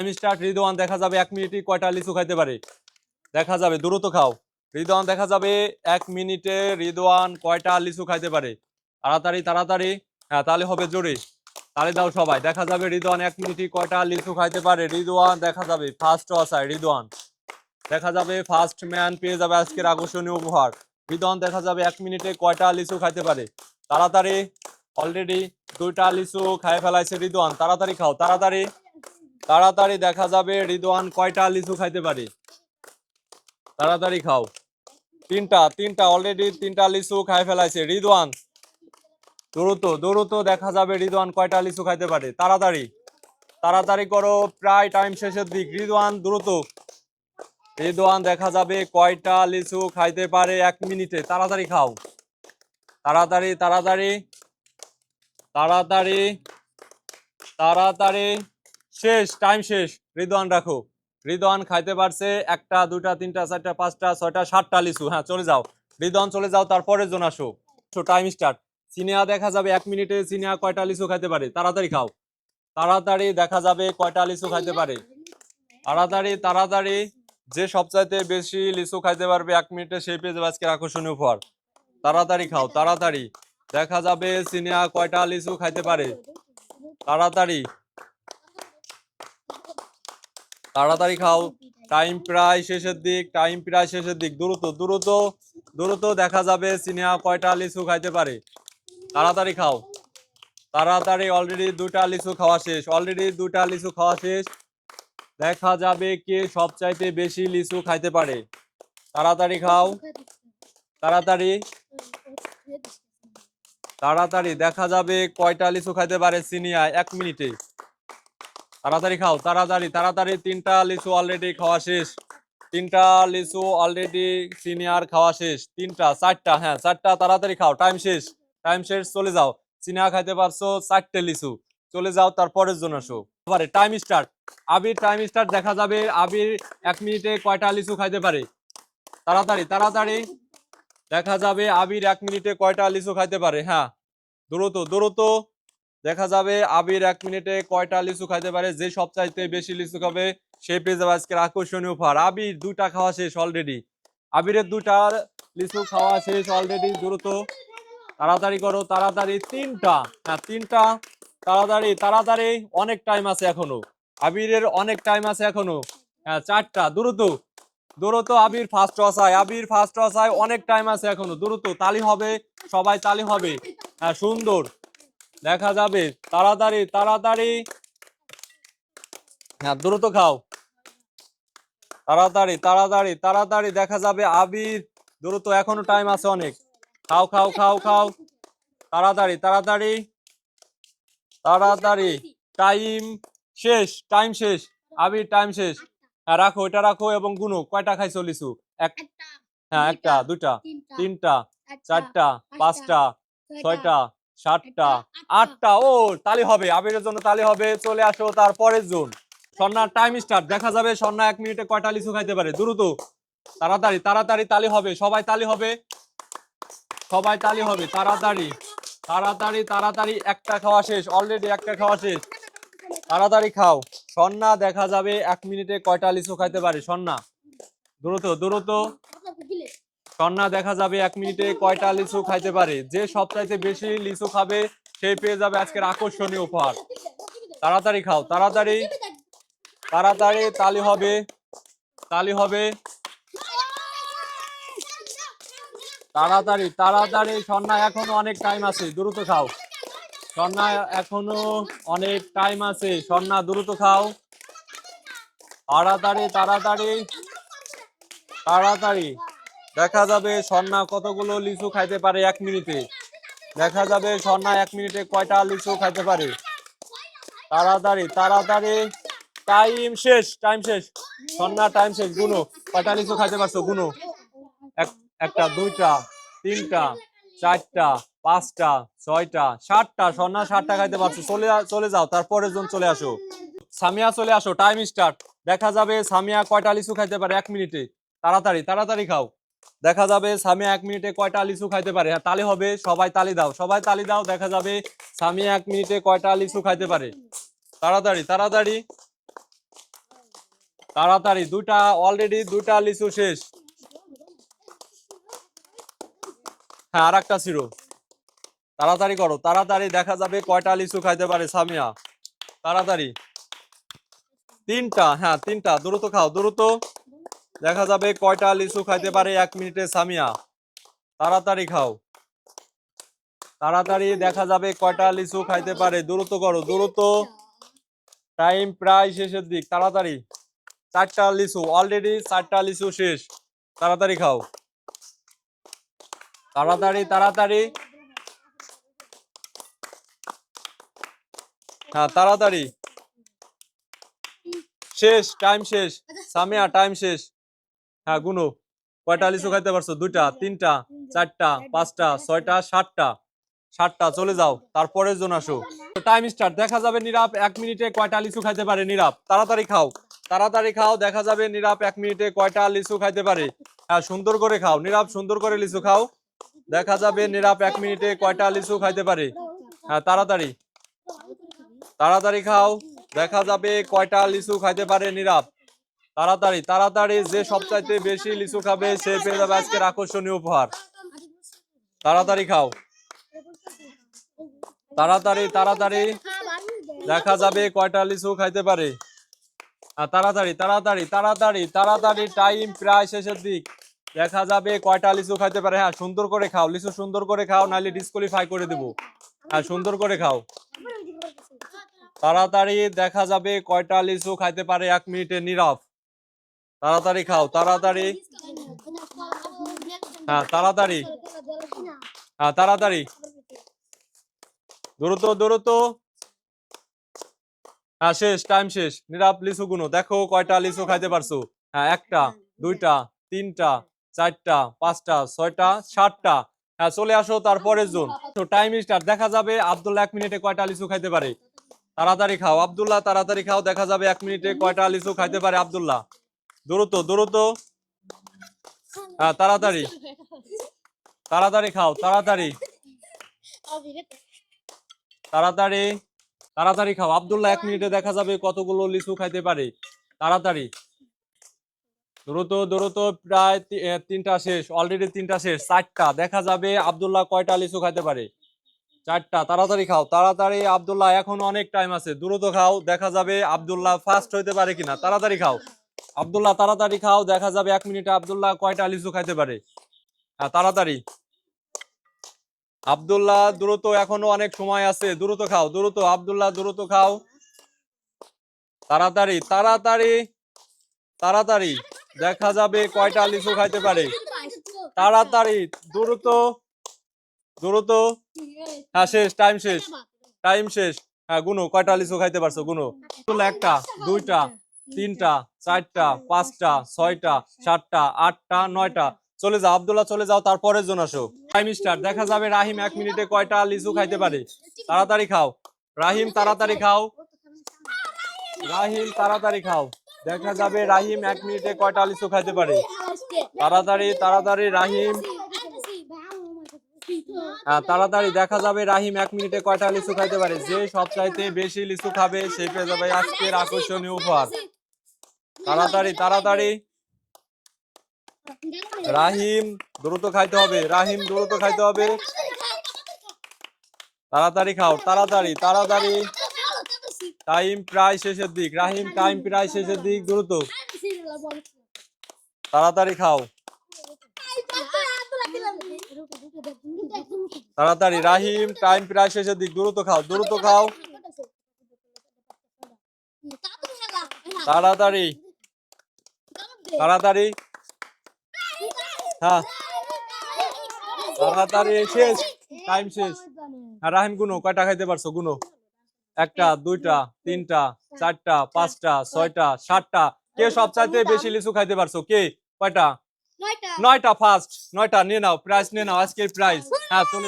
Time Ridwan, দেখা যাবে এক মিনিটে কয়টা লিচু খাইতে পারে? দেখা যাবে, দ্রুত খাও। রিদওয়ান, দেখা যাবে এক মিনিটে রিদওয়ান কয়টা লিচু খাইতে পারে? তাড়াতাড়ি তাড়াতাড়ি। হ্যাঁ তাহলে হবে জোরে। তাহলে দাও সবাই। দেখা যাবে রিদওয়ান এক মিনিটে কয়টা লিচু খাইতে পারে? রিদওয়ান, দেখা যাবে ফার্স্ট অসায়, রিদওয়ান। দেখা যাবে ফার্স্ট ম্যান পেয়ে যাবে আজকের আকর্ষণীয় উপহার। রিদওয়ান, দেখা যাবে এক মিনিটে কয়টা লিচু খাইতে পারে? তাড়াতাড়ি। অলরেডি দুইটা লিচু খাই ফেলাইছে রিদওয়ান। তাড়াতাড়ি খাও, তাড়াতাড়ি। তাড়াতাড়ি দেখা যাবে, রিদওয়ান কয়টা লিচু খাইতে পারে? তাড়াতাড়ি খাও। তিনটা তিনটা অলরেডি তিনটা লিচু খাই ফেলাইছে। রিদওয়ান, দ্রুত দ্রুত দেখা যাবে রিদওয়ান কয়টা লিচু খাইতে পারে। তাড়াতাড়ি তাড়াতাড়ি করো, প্রায় টাইম শেষের দিক। রিদওয়ান, দ্রুত। রিদওয়ান দেখা যাবে কয়টা লিচু খাইতে পারে এক মিনিটে। তাড়াতাড়ি খাও। তাড়াতাড়ি তাড়াতাড়ি তাড়াতাড়ি তাড়াতাড়ি। শেষ টাইম শেষ। রিদওয়ান রাখো। রিদওয়ান খাইতে পারছে একটা দুটা তিনটা, চারটা, পাঁচটা, ছয়টা, সাতটা লিচু। হ্যাঁ চলে যাও। রিদওয়ান চলে যাও, তারপরের জন আসো। টাইম স্টার্ট সিনিয়া দেখা যাবে এক মিনিটে সিনিয়া কয়টা লিচু খাইতে পারে? তাড়াতাড়ি খাও। তাড়াতাড়ি দেখা যাবে কয়টা লিচু খাইতে পারে? তাড়াতাড়ি তাড়াতাড়ি। যে সবচাইতে বেশি লিচু খাইতে পারবে এক মিনিটে, সেই পেয়ে যাবে আজকের আকর্ষণীয় উপহার। তাড়াতাড়ি খাও, তাড়াতাড়ি। দেখা যাবে সিনিয়া কয়টা লিচু খাইতে পারে? তাড়াতাড়ি। তাড়াতাড়ি খাও। টাইম প্রায় শেষের দিক টাইম প্রায় শেষের দিক। দ্রুত দ্রুত দ্রুত দেখা যাবে সিনিয়া কয়টা লিচু খাইতে পারে। তাড়াতাড়ি খাও। তাড়াতাড়ি অলরেডি দুটা লিচু খাওয়া শেষ। অলরেডি দুটা লিচু খাওয়া শেষ। দেখা যাবে কে সবচাইতে বেশি লিচু খাইতে পারে। তাড়াতাড়ি খাও। তাড়াতাড়ি। তাড়াতাড়ি দেখা যাবে কয়টা লিচু খাইতে পারে সিনিয়া। এক মিনিটে। তাড়াতাড়ি খাও, তাড়াতাড়ি তাড়াতাড়ি। তিনটা লিচু অলরেডি খাওয়া শেষ। তিনটা লিচু অলরেডি সিনিয়র খাওয়া শেষ। তিনটা, চারটা হ্যাঁ চারটা, তাড়াতাড়ি খাও টাইম শেষ। টাইম শেষ, চলে যাও। সিনিয়া খাইতে পারছ চারটে লিচু। চলে যাও, তারপরের জন্য আসো। পারে time start Abir time start দেখা যাবে। আবির এক মিনিটে কয়টা লিচু খাইতে পারে? তাড়াতাড়ি তাড়াতাড়ি। দেখা যাবে আবির এক মিনিটে কয়টা লিচু খাইতে পারে? হ্যাঁ দ্রুত দ্রুত। দেখা যাবে আবির এক মিনিটে কয়টা লিচু খাইতে পারে, যে সবচাইতে বেশি লিচু খাবে, সে পেয়ে যাবে আজকের আকর্ষণীয় উপহার। আবির দুটা খাওয়া শেষ অলরেডি আবিরের দুটা লিচু খাওয়া শেষ অলরেডি দ্রুত তাড়াতাড়ি করো, তাড়াতাড়ি তিনটা। হ্যাঁ তিনটা, তাড়াতাড়ি তাড়াতাড়ি, অনেক টাইম আছে এখনও। আবিরের অনেক টাইম আছে এখনও। হ্যাঁ চারটা, দ্রুত দ্রুত আবির ফার্স্ট অসায় আবির ফার্স্ট অসায় অনেক টাইম আছে এখনও। দ্রুত, তালি হবে, সবাই তালি হবে। হ্যাঁ সুন্দর। দেখা যাবে। তাড়াতাড়ি তাড়াতাড়ি। হ্যাঁ দ্রুত খাও। তাড়াতাড়ি তাড়াতাড়ি তাড়াতাড়ি দেখা যাবে আবির। দ্রুত এখনও টাইম আছে অনেক। খাও খাও খাও খাও। তাড়াতাড়ি তাড়াতাড়ি। তাড়াতাড়ি। টাইম শেষ টাইম শেষ। আবির টাইম শেষ। হ্যাঁ রাখো এটা রাখো এবং গুনো। কয়টা খাই লিচু এক হ্যাঁ একটা দুটা তিনটা চারটা পাঁচটা ছয়টা সাতটা। আটটা ও তালি হবে। আবিরের জন্য তালি হবে। চলে আসো তারপরের জোন। সন্ন্যার টাইম স্টার্ট দেখা যাবে সন্না এক মিনিটে কয়টা লিচু খাইতে পারে। দ্রুত। তাড়াতাড়ি তাড়াতাড়ি তালি হবে। সবাই তালি হবে। সবাই তালি হবে। তাড়াতাড়ি। তাড়াতাড়ি তাড়াতাড়ি। একটা খাওয়া শেষ। অলরেডি একটা খাওয়া শেষ। তাড়াতাড়ি খাও। সন্না দেখা যাবে এক মিনিটে কয়টা লিচু খাইতে পারে? সন্না। দ্রুত দ্রুত। সন্না দেখা যাবে এক মিনিটে কয়টা লিচু খাইতে পারে। যে সবচাইতে বেশি লিচু খাবে সেই পেয়ে যাবে আজকের আকর্ষণীয় উপহার। তাড়াতাড়ি খাও, তাড়াতাড়ি। তাড়াতাড়ি, তালি হবে। তালি হবে। তাড়াতাড়ি তাড়াতাড়ি। সন্না, এখনও অনেক টাইম আছে, দ্রুত খাও। সন্না, এখনও অনেক টাইম আছে। সন্না, দ্রুত খাও। তাড়াতাড়ি তাড়াতাড়ি। তাড়াতাড়ি। দেখা যাবে সন্না কতগুলো লিচু খাইতে পারে এক মিনিটে। দেখা যাবে সন্না এক মিনিটে কয়টা লিচু খাইতে পারে। তাড়াতাড়ি তাড়াতাড়ি। টাইম শেষ টাইম শেষ। সন্না টাইম শেষ। গুনো, কয়টা লিচু খাইতে পারছ? গুনো। এক, একটা, দুইটা, তিনটা, চারটা, পাঁচটা, ছয়টা, সাতটা। সন্না সাতটা খাইতে পারছ। চলে চলে যাও তারপরের জন চলে আসো। সামিয়া, চলে আসো। Time start. দেখা যাবে সামিয়া কয়টা লিচু খাইতে পারে এক মিনিটে। তাড়াতাড়ি তাড়াতাড়ি খাও। দেখা যাবে সামিয়া এক মিনিটে কয়টা লিচু খাইতে পারে? হ্যাঁ তালি হবে, সবাই তালি দাও, সবাই তালি দাও, দেখা যাবে সামিয়া এক মিনিটে কয়টা লিচু খাইতে পারে? তাড়াতাড়ি তাড়াতাড়ি তাড়াতাড়ি, দুইটা অলরেডি দুইটা লিচু শেষ। হ্যাঁ আর একটা ছিল। তাড়াতাড়ি করো, তাড়াতাড়ি দেখা যাবে কয়টা লিচু খাইতে পারে সামিয়া। তাড়াতাড়ি। তিনটা হ্যাঁ তিনটা, দ্রুত খাও, দ্রুত। দেখা যাবে কয়টা লিচু খাইতে পারে এক মিনিটে সামিয়া। তাড়াতাড়ি খাও। তাড়াতাড়ি দেখা যাবে কয়টা লিচু খাইতে পারে। দ্রুত করো, দ্রুত। টাইম প্রায় শেষের দিক, তাড়াতাড়ি। চারটা লিচু অলরেডি চারটা লিচু শেষ। তাড়াতাড়ি খাও। তাড়াতাড়ি তাড়াতাড়ি। হ্যাঁ তাড়াতাড়ি। শেষ, টাইম শেষ। সামিয়া, টাইম শেষ। হ্যাঁ গুনো। কয়টা লিচু খাইতে পারছ? দুইটা তিনটা চারটা পাঁচটা ছয়টা সাতটা। সাতটা চলে যাও। তারপরের জন আসো। টাইম স্টার্ট দেখা যাবে নীরব এক মিনিটে কয়টা লিচু খাইতে পারে? নীরব তাড়াতাড়ি খাও। তাড়াতাড়ি খাও। দেখা যাবে নীরব এক মিনিটে কয়টা লিচু খাইতে পারে? হ্যাঁ সুন্দর করে খাও। নীরব সুন্দর করে লিচু খাও। দেখা যাবে নীরব এক মিনিটে কয়টা লিচু খাইতে পারে? হ্যাঁ তাড়াতাড়ি। তাড়াতাড়ি খাও। দেখা যাবে কয়টা লিচু খাইতে পারে নীরব? তাড়াতাড়ি তাড়াতাড়ি, যে সবচাইতে বেশি লিচু খাবে, সে পেয়ে যাবে আজকের আকর্ষণীয় উপহার। তাড়াতাড়ি খাও। তাড়াতাড়ি তাড়াতাড়ি। দেখা যাবে কয়টা লিচু খাইতে পারে। তাড়াতাড়ি তাড়াতাড়ি তাড়াতাড়ি তাড়াতাড়ি, টাইম প্রায় শেষের দিক। দেখা যাবে কয়টা লিচু খাইতে পারে। হ্যাঁ সুন্দর করে খাও, লিচু সুন্দর করে খাও নাহলে ডিসকোয়ালিফাই করে দেবো। হ্যাঁ সুন্দর করে খাও। তাড়াতাড়ি, দেখা যাবে কয়টা লিচু খাইতে পারে এক মিনিটে, নীরব। তাড়াতাড়ি খাও, তাড়াতাড়ি। হ্যাঁ তাড়াতাড়ি। হ্যাঁ তাড়াতাড়ি। দ্রুত দ্রুত। হ্যাঁ শেষ টাইম শেষ। নীরব লিচু গুনো। দেখো কয়টা লিচু খাইতে পারছ। হ্যাঁ একটা, দুইটা, তিনটা, চারটা, পাঁচটা, ছয়টা, সাতটা। হ্যাঁ চলে আসো তারপরের জন তো টাইম স্টার্ট দেখা যাবে আব্দুল্লাহ এক মিনিটে কয়টা লিচু খাইতে পারে। তাড়াতাড়ি খাও। আবদুল্লাহ, তাড়াতাড়ি খাও। দেখা যাবে এক মিনিটে কয়টা লিচু খাইতে পারে আব্দুল্লাহ। দ্রুত দ্রুত। হ্যাঁ তাড়াতাড়ি। তাড়াতাড়ি খাও, তাড়াতাড়ি। তাড়াতাড়ি তাড়াতাড়ি খাও। আবদুল্লাহ, এক মিনিটে দেখা যাবে কতগুলো লিচু খাইতে পারে। তাড়াতাড়ি। দ্রুত দ্রুত, প্রায় তিনটা শেষ অলরেডি তিনটা শেষ, চারটা। দেখা যাবে আব্দুল্লাহ কয়টা লিচু খাইতে পারে। চারটা। তাড়াতাড়ি খাও, তাড়াতাড়ি। আবদুল্লাহ, এখন অনেক টাইম আছে। দ্রুত খাও, দেখা যাবে আবদুল্লাহ ফার্স্ট হইতে পারে কিনা। তাড়াতাড়ি খাও। আব্দুল্লাহ, তাড়াতাড়ি খাও, দেখা যাবে এক মিনিটে আব্দুল্লাহ কয়টা লিচু খাইতে পারে? হ্যাঁ তাড়াতাড়ি। আব্দুল্লাহ, দ্রুত এখনও অনেক সময় আছে, দ্রুত খাও, দ্রুত, আব্দুল্লাহ, দ্রুত খাও। তাড়াতাড়ি তাড়াতাড়ি তাড়াতাড়ি, দেখা যাবে কয়টা লিচু খাইতে পারে। তাড়াতাড়ি, দ্রুত দ্রুত। হ্যাঁ শেষ, টাইম শেষ টাইম শেষ। হ্যাঁ গুনো, কয়টা লিচু খাইতে পারছ, গুনো? একটা, দুইটা। তিনটা চারটা পাঁচটা ছয়টা সাতটা আটটা নয়টা। চলে যাও আব্দুল্লাহ চলে যাও তারপরের জন আসো টাইম স্টার্ট দেখা যাবে রাহিম এক মিনিটে কয়টা লিচু খাইতে পারে? তাড়াতাড়ি খাও। রাহিম তাড়াতাড়ি খাও। রাহিম তাড়াতাড়ি খাও। দেখা যাবে রাহিম এক মিনিটে কয়টা লিচু খাইতে পারে? তাড়াতাড়ি তাড়াতাড়ি রাহিম। হ্যাঁ, তাড়াতাড়ি দেখা যাবে রাহিম এক মিনিটে কয়টা লিচু খাইতে পারে? যে সবচাইতে বেশি লিচু খাবে সে পেয়ে যাবে আজকের আকর্ষণীয় উপহার। তাড়াতাড়ি তাড়াতাড়ি। রাহিম, দ্রুত খাইতে হবে, রাহিম, দ্রুত খাইতে হবে। তাড়াতাড়ি খাও, তাড়াতাড়ি তাড়াতাড়ি। টাইম প্রায় শেষের দিক, রাহিম, টাইম প্রায় শেষের দিক, দ্রুত। তাড়াতাড়ি খাও। তাড়াতাড়ি, রাহিম, টাইম প্রায় শেষের দিক, দ্রুত খাও দ্রুত খাও। তাড়াতাড়ি। তাড়াতাড়ি। হ্যাঁ। তাড়াতাড়ি শেষ। টাইম শেষ। হ্যাঁ রাহিম গুনো কয়টা খাইতে পারছ গুনো? একটা দুইটা তিনটা চারটা পাঁচটা ছয়টা সাতটা। কে সব চাইতে বেশি লিচু খাইতে পারছ? কে? কয়টা? নয়টা। ফার্স্ট নয়টা নিয়ে নাও প্রাইস নিয়ে নাও আজকের প্রাইস হ্যাঁ চলে।